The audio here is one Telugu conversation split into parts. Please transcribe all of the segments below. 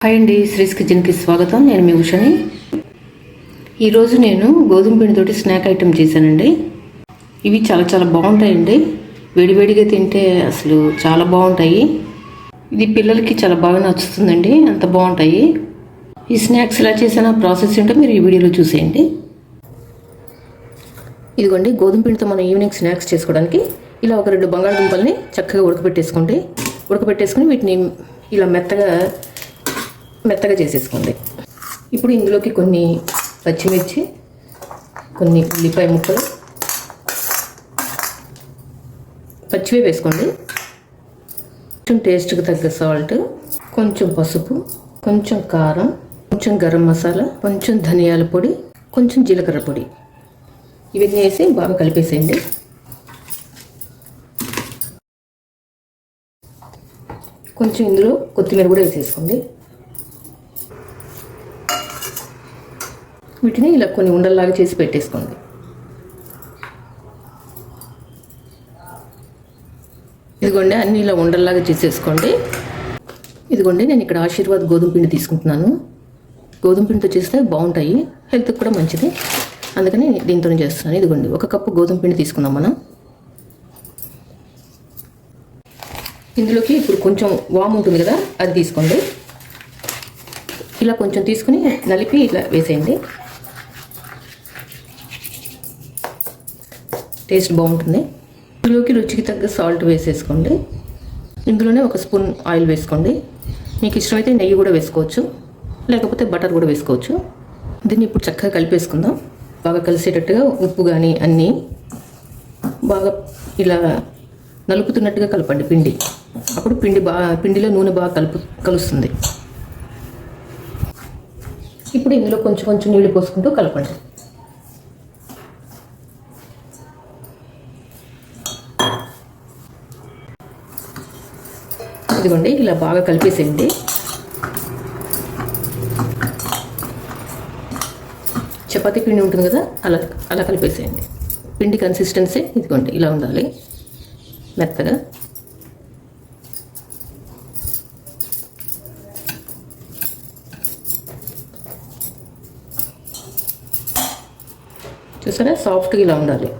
హాయ్ అండి శ్రీస్ కిచెన్కి స్వాగతం. నేను మీ ఉషని. ఈరోజు నేను గోధుమ పిండితోటి స్నాక్ ఐటెం చేశానండి. ఇవి చాలా చాలా బాగుంటాయండి. వేడివేడిగా తింటే అసలు చాలా బాగుంటాయి. ఇది పిల్లలకి చాలా బాగా నచ్చుతుందండి అంత బాగుంటాయి. ఈ స్నాక్స్ ఎలా చేసిన ప్రాసెస్ ఏంటో మీరు ఈ వీడియోలో చూసేయండి. ఇదిగోండి గోధుమ పిండితో మనం ఈవినింగ్ స్నాక్స్ చేసుకోవడానికి ఇలా ఒక రెండు బంగాళదుంపల్ని చక్కగా ఉడకబెట్టేసుకోండి ఉడకబెట్టేసుకుని వీటిని ఇలా మెత్తగా మెత్తగా చేసేసుకోండి. ఇప్పుడు ఇందులోకి కొన్ని పచ్చిమిర్చి కొన్ని ఉల్లిపాయ ముక్కలు. పచ్చివే వేసుకోండి. కొంచెం టేస్ట్కి తగ్గ సాల్ట్ కొంచెం పసుపు కొంచెం కారం కొంచెం గరం మసాలా కొంచెం ధనియాల పొడి కొంచెం జీలకర్ర పొడి. ఇవన్నీ వేసి బాగా కలిపేసేయండి. కొంచెం ఇందులో కొత్తిమీర కూడా వేసేసుకోండి. వీటిని ఇలా కొన్ని ఉండల్లాగా చేసి పెట్టేసుకోండి. ఇదిగోండి అన్నీ ఇలా ఉండల్లాగా చేసేసుకోండి. ఇదిగోండి నేను ఇక్కడ ఆశీర్వాద్ గోధుమ పిండి తీసుకుంటున్నాను. గోధుమ పిండితో చేస్తే బాగుంటాయి. హెల్త్కి కూడా మంచిది. అందుకని దీంతోనే చేస్తున్నాను. ఇదిగోండి ఒక కప్పు గోధుమ పిండి తీసుకుందాం మనం. ఇందులోకి ఇప్పుడు కొంచెం వామ్ ఉంటుంది కదా అది తీసుకోండి. ఇలా కొంచెం తీసుకుని నలిపి ఇట్లా వేసేయండి. టేస్ట్ బాగుంటుంది. ఇందులోకి రుచికి తగ్గ సాల్ట్ వేసేసుకోండి. ఇందులోనే ఒక స్పూన్ ఆయిల్ వేసుకోండి. మీకు ఇష్టమైతే నెయ్యి కూడా వేసుకోవచ్చు. లేకపోతే బటర్ కూడా వేసుకోవచ్చు. దీన్ని ఇప్పుడు చక్కగా కలిపేసుకుందాం. బాగా కలిసేటట్టుగా ఉప్పు కానీ అన్నీ బాగా ఇలా నలుపుతున్నట్టుగా కలపండి పిండి. అప్పుడు పిండి బాగా పిండిలో నూనె బాగా కలుపు కలుస్తుంది. ఇప్పుడు ఇందులో కొంచెం కొంచెం నీళ్ళు పోసుకుంటూ కలపండి. ఇదిగోండి ఇలా బాగా కలిపేసేయండి. చపాతీ పిండి ఉంటుంది కదా అలా అలా కలిపేసేయండి. పిండి కన్సిస్టెన్సీ ఇదిగోండి ఇలా ఉండాలి. మెత్తగా. చూసారా? సాఫ్ట్గా ఇలా ఉండాలి.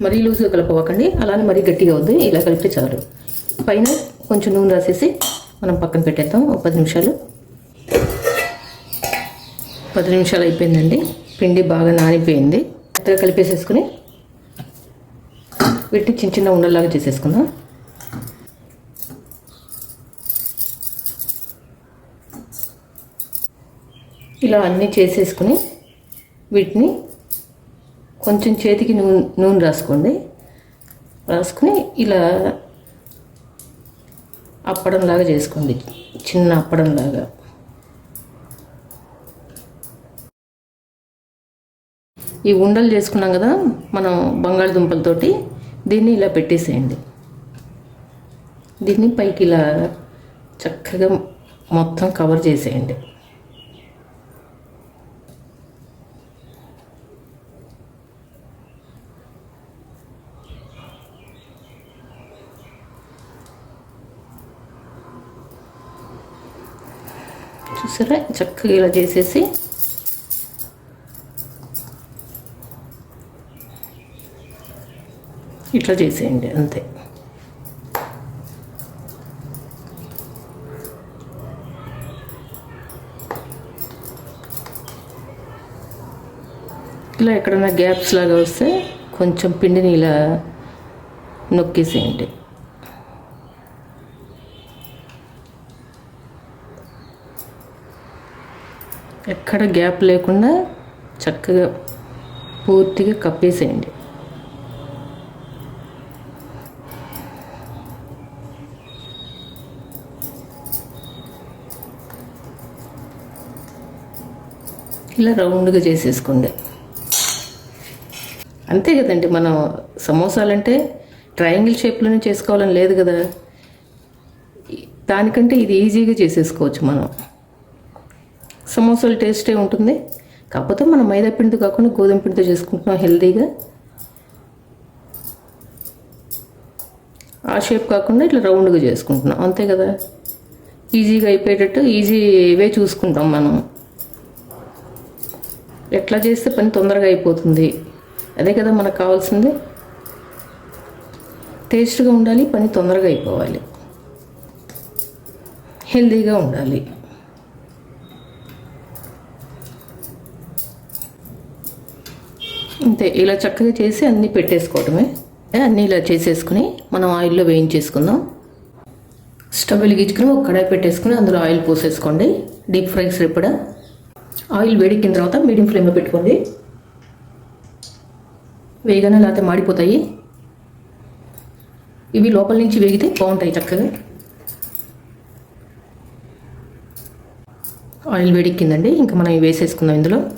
మరీ లూజ్గా కలపవకండి. అలానే మరీ గట్టిగా వద్దు. ఇలా కలిపితే చాలు. పైన కొంచెం నూనె రాసేసి మనం పక్కన పెట్టేద్దాం. ఒక పది నిమిషాలు. పది నిమిషాలు అయిపోయిందండి. పిండి బాగా నానిపోయింది. మెత్తగా కలిపేసేసుకుని వీటిని చిన్న చిన్న ఉండల్లాగా చేసేసుకుందాం. ఇలా అన్నీ చేసేసుకుని వీటిని కొంచెం చేతికి నూనె నూనె రాసుకోండి. రాసుకుని ఇలా అప్పడంలాగా చేసుకోండి. చిన్న అప్పడంలాగా. ఈ ఉండలు చేసుకున్నాం కదా మనం బంగాళదుంపలతోటి దీన్ని ఇలా పెట్టేసేయండి. దీన్ని పైకి ఇలా చక్కగా మొత్తం కవర్ చేసేయండి. చూసారా? చక్కగా ఇలా చేసేసి. ఇట్లా చేసేయండి అంతే. ఇలా ఎక్కడైనా గ్యాప్స్ లాగా వస్తే కొంచెం పిండిని ఇలా నొక్కేసేయండి. ఎక్కడ గ్యాప్ లేకుండా చక్కగా పూర్తిగా కప్పేసేయండి. ఇలా రౌండ్గా చేసేసుకోండి. అంతే కదండి మనం సమోసాలంటే ట్రయాంగిల్ షేప్లోనే చేసుకోవాలని లేదు కదా. దానికంటే ఇది ఈజీగా చేసేసుకోవచ్చు మనం. సమోసాలు టేస్టే ఉంటుంది. కాకపోతే మనం మైదా పిండితో కాకుండా గోధుమ పిండితో చేసుకుంటున్నాం హెల్తీగా ఆ షేప్ కాకుండా ఇట్లా రౌండ్గా చేసుకుంటున్నాం. అంతే కదా? ఈజీగా అయిపోయేటట్టు ఈజీ వే చూసుకుంటాం మనం. ఎట్లా చేస్తే పని తొందరగా అయిపోతుంది. అదే కదా మనకు కావాల్సింది. టేస్ట్గా ఉండాలి పని తొందరగా అయిపోవాలి. హెల్తీగా ఉండాలి. అంతే ఇలా చక్కగా చేసి అన్నీ పెట్టేసుకోవటమే. అన్నీ ఇలా చేసేసుకుని మనం ఆయిల్లో వేయించేసుకుందాం. స్టవ్ వెలిగించుకుని ఒక కడాయి పెట్టేసుకుని అందులో ఆయిల్ పోసేసుకోండి. డీప్ ఫ్రై సరిపడా? ఆయిల్ వేడెక్కిన తర్వాత మీడియం ఫ్లేమ్లో పెట్టుకోండి. వేగానే లేకపోతే మాడిపోతాయి. ఇవి లోపల నుంచి వేగితే బాగుంటాయి చక్కగా. ఆయిల్ వేడెక్కిందండి. ఇంకా మనం వేసేసుకుందాం ఇందులో.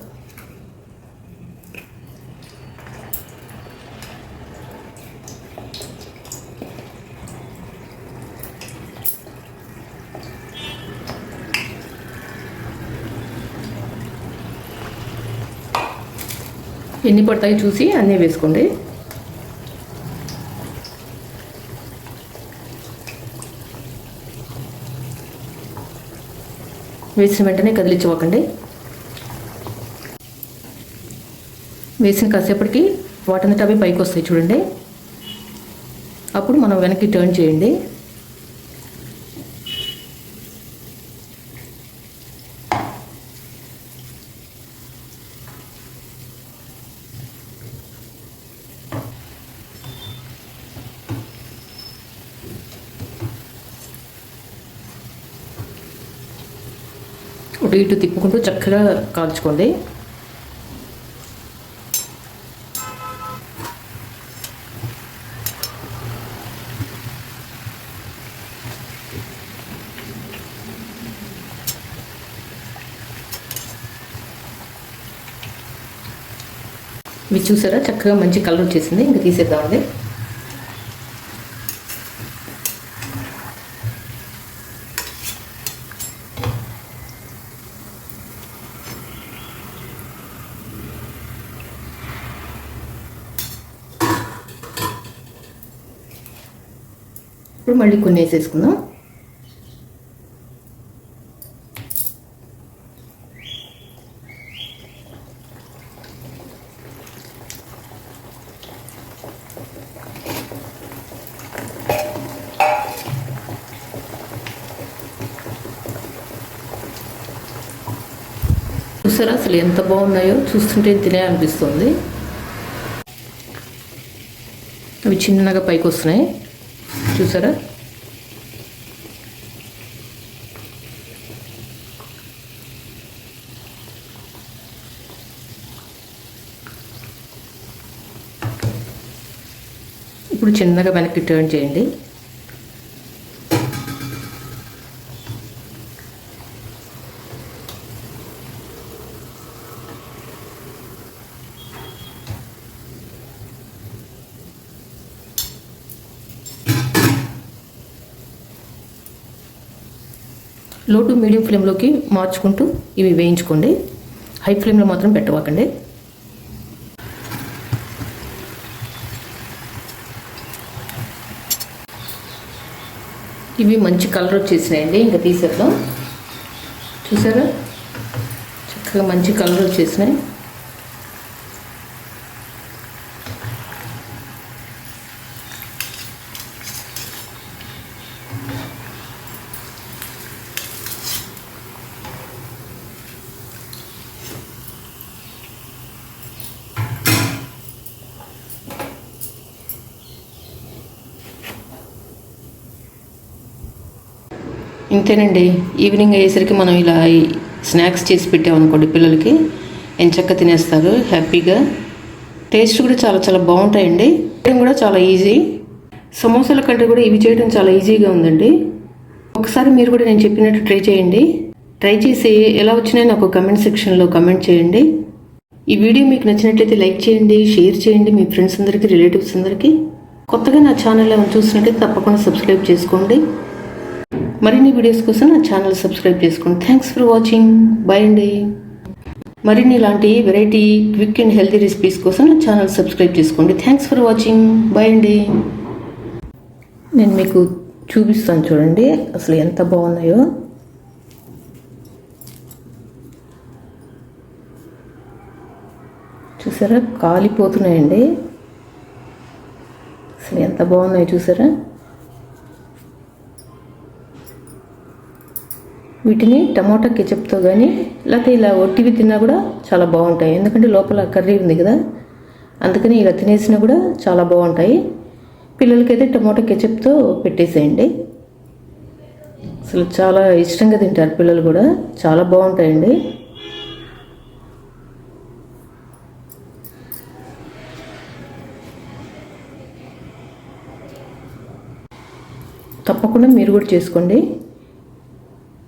ఎన్ని పడతాయి చూసి అన్నీ వేసుకోండి. వేసిన వెంటనే కదిలించవకండి. వేసిన కాసేపటికి వాటంతట అవి పైకి వస్తాయి చూడండి. అప్పుడు మనం వెనక్కి టర్న్ చేయండి. అటు ఇటు తిప్పుకుంటూ చక్కగా కాల్చుకోండి. ఇవి చూసారా? చక్కగా మంచి కలర్ వచ్చేసింది. ఇంకా తీసేద్దామండి. ఇప్పుడు మళ్ళీ కొన్ని వేసేసుకుందాం. చూసారా అసలు ఎంత బాగున్నాయో? చూస్తుంటే తినే అనిపిస్తుంది. అవి చిన్నగా పైకి వస్తున్నాయి. చూసారా? ఇప్పుడు చిన్నగా వెనక్కి టర్న్ చేయండి. లో టు మీడియం ఫ్లేమ్లోకి మార్చుకుంటూ ఇవి వేయించుకోండి. హై ఫ్లేమ్లో మాత్రం పెట్టవాకండి. ఇవి మంచి కలర్ వచ్చేసినాయండి. ఇంకా తీసేద్దాం. చూసారా? చక్కగా మంచి కలర్ వచ్చేసినాయి. ఇంతేనండి. ఈవినింగ్ అయ్యేసరికి మనం ఇలా స్నాక్స్ చేసి పెట్టామనుకోండి పిల్లలకి. ఎంచక్క తినేస్తారు హ్యాపీగా. టేస్ట్ కూడా చాలా చాలా బాగుంటాయండి. చేయడం కూడా చాలా ఈజీ. సమోసాల కంటే కూడా ఇవి చేయడం చాలా ఈజీగా ఉందండి. ఒకసారి మీరు కూడా నేను చెప్పినట్టు ట్రై చేయండి. ట్రై చేసి ఎలా వచ్చినాయో నాకు కమెంట్ సెక్షన్లో కమెంట్ చేయండి. ఈ వీడియో మీకు నచ్చినట్లయితే లైక్ చేయండి షేర్ చేయండి మీ ఫ్రెండ్స్ అందరికీ రిలేటివ్స్ అందరికీ. కొత్తగా నా ఛానల్ ఏమైనా చూసినట్టయితే తప్పకుండా సబ్స్క్రైబ్ చేసుకోండి. మరిన్ని వీడియోస్ కోసం నా ఛానల్ సబ్స్క్రైబ్ చేసుకోండి థ్యాంక్స్ ఫర్ వాచింగ్ బై అండి. మరిన్ని ఇలాంటి variety quick and healthy recipes కోసం నా ఛానల్ సబ్స్క్రైబ్ చేసుకోండి. థ్యాంక్స్ ఫర్ వాచింగ్ బై అండి. నేను మీకు చూపిస్తాను చూడండి అసలు ఎంత బాగున్నాయో. చూసారా? కాలిపోతున్నాయండి. అసలు ఎంత బాగున్నాయో చూసారా? వీటిని టమాటా కెచప్తో కానీ లేకపోతే ఇలా ఒట్టివి తిన్నా కూడా చాలా బాగుంటాయి. ఎందుకంటే లోపల కర్రీ ఉంది కదా అందుకని ఇలా తినేసినా కూడా చాలా బాగుంటాయి. పిల్లలకైతే టమాటా కెచప్తో పెట్టేసేయండి. అసలు చాలా ఇష్టంగా తింటారు పిల్లలు కూడా చాలా బాగుంటాయండి. తప్పకుండా మీరు కూడా చేసుకోండి.